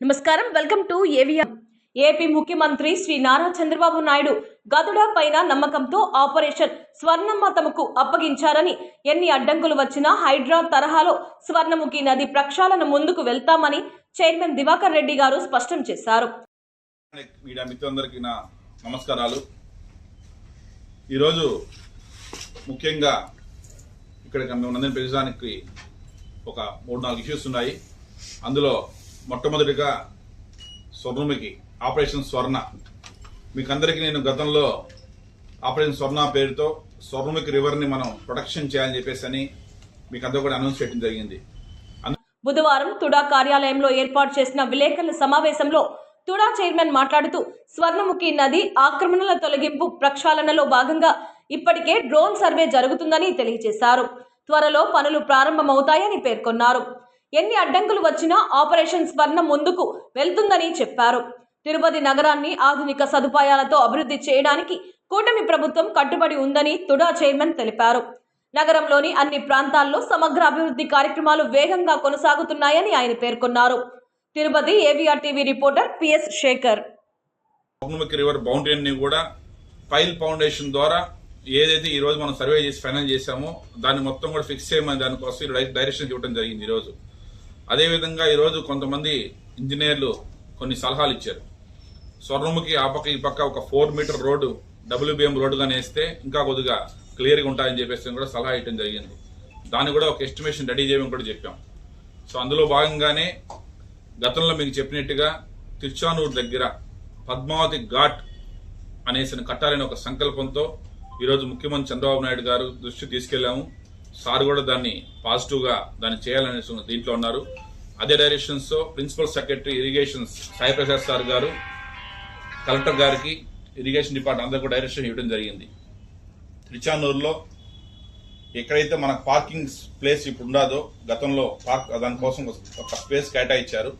నమస్కారం. Welcome to AVM AP ముఖ్యమంత్రి శ్రీ నారా చంద్రబాబు నాయుడు గదుడ పైన నమ్మకంతో ఆపరేషన్ స్వర్ణమ్మ తమకు అప్పగించారని ఎన్ని అడ్డంకులు వచ్చినా హైడ్రా తరహాలో స్వర్ణముఖి నది ప్రక్షాళన ముందుకు వెళ్తామని చైర్మన్ దివాకర్ రెడ్డి గారు స్పష్టం చేశారు. మీడియా మిత్రులందరికీ నా నమస్కారాలు. ఈరోజు ముఖ్యంగా ఇక్కడ మనందరిని పెంచడానికి ఒక మూడు నాలుగు ఇష్యూస్ ఉన్నాయి. అందులో మొట్టమొదటిగా స్వర్ణముఖి ఆపరేషన్ స్వర్ణ. మీకు అందరికీ నేను గతంలో ఆపరేషన్ స్వర్ణ పేరుతో స్వర్ణముఖి రివర్ని మనం ప్రొటెక్షన్ చేయాలని చెప్పేసి అని మీకు అందరూ కూడా అనౌన్స్ చేయడం జరిగింది. బుధవారం తుడా కార్యాలయంలో ఏర్పాటు చేసిన విలేకరుల సమావేశంలో తుడా చైర్మన్ మాట్లాడుతూ స్వర్ణముఖి నది ఆక్రమణల తొలగింపు ప్రక్షాళనలో భాగంగా ఇప్పటికే డ్రోన్ సర్వే జరుగుతుందని తెలియజేశారు. త్వరలో పనులు ప్రారంభమవుతాయని పేర్కొన్నారు. ఎన్ని అడ్డంకులు వచ్చినా ఆపరేషన్ స్వర్ణ ముందుకు వెళ్తుందని చెప్పారు. తిరుపతి నగరాన్ని ఆధునిక సదుపాయాలతో అభివృద్ధి చేయడానికి కూటమి ప్రభుత్వం కట్టుబడి ఉందని తుడా చైర్మన్ తెలిపారు. నగరంలోని అన్ని ప్రాంతాల్లో సమగ్ర అభివృద్ధి కార్యక్రమాలు వేగంగా కొనసాగుతున్నాయని ఆయన పేర్కొన్నారు. Tirupati AVR TV reporter PS Shekhar. River బౌండరీని కూడా పైల్ ఫౌండేషన్ ద్వారా ఏదైతే ఈ రోజు మనం సర్వే చేసి ఫైనల్ చేశామో దాన్ని మొత్తం కూడా ఫిక్స్ చేయమని దానికోసం డై- డైరెక్షన్ ఇవ్వడం జరిగింది ఈ రోజు. అదేవిధంగా ఈరోజు కొంతమంది ఇంజనీర్లు కొన్ని సలహాలు ఇచ్చారు. స్వర్ణముఖి ఆ పక్క ఈ పక్క ఒక ఫోర్ మీటర్ రోడ్డు డబ్ల్యూబిఎం రోడ్డుగానే వేస్తే ఇంకా కొద్దిగా క్లియర్గా ఉంటాయని చెప్పేసి కూడా సలహా ఇవ్వడం జరిగింది. దాన్ని కూడా ఒక ఎస్టిమేషన్ రెడీ చేయమని కూడా చెప్పాం. సో అందులో భాగంగానే గతంలో మీకు చెప్పినట్టుగా తిరుచానూరు దగ్గర పద్మావతి ఘాట్ అనేసిన కట్టాలని ఒక సంకల్పంతో ఈరోజు ముఖ్యమంత్రి చంద్రబాబు నాయుడు గారు దృష్టి తీసుకెళ్ళాము సార్ కూడా దాన్ని పాజిటివ్గా దాన్ని చేయాలనే దీంట్లో ఉన్నారు. అదే డైరెక్షన్స్తో principal secretary irrigations Sai Prasad sir గారు కలెక్టర్ గారికి ఇరిగేషన్ డిపార్ట్మెంట్ అందరికీ డైరెక్షన్ ఇవ్వడం జరిగింది. తిరుచానూరులో ఎక్కడైతే మన పార్కింగ్ ప్లేస్ ఇప్పుడు ఉండదో గతంలో పార్క్ దానికోసం ఒక స్పేస్ కేటాయించారు.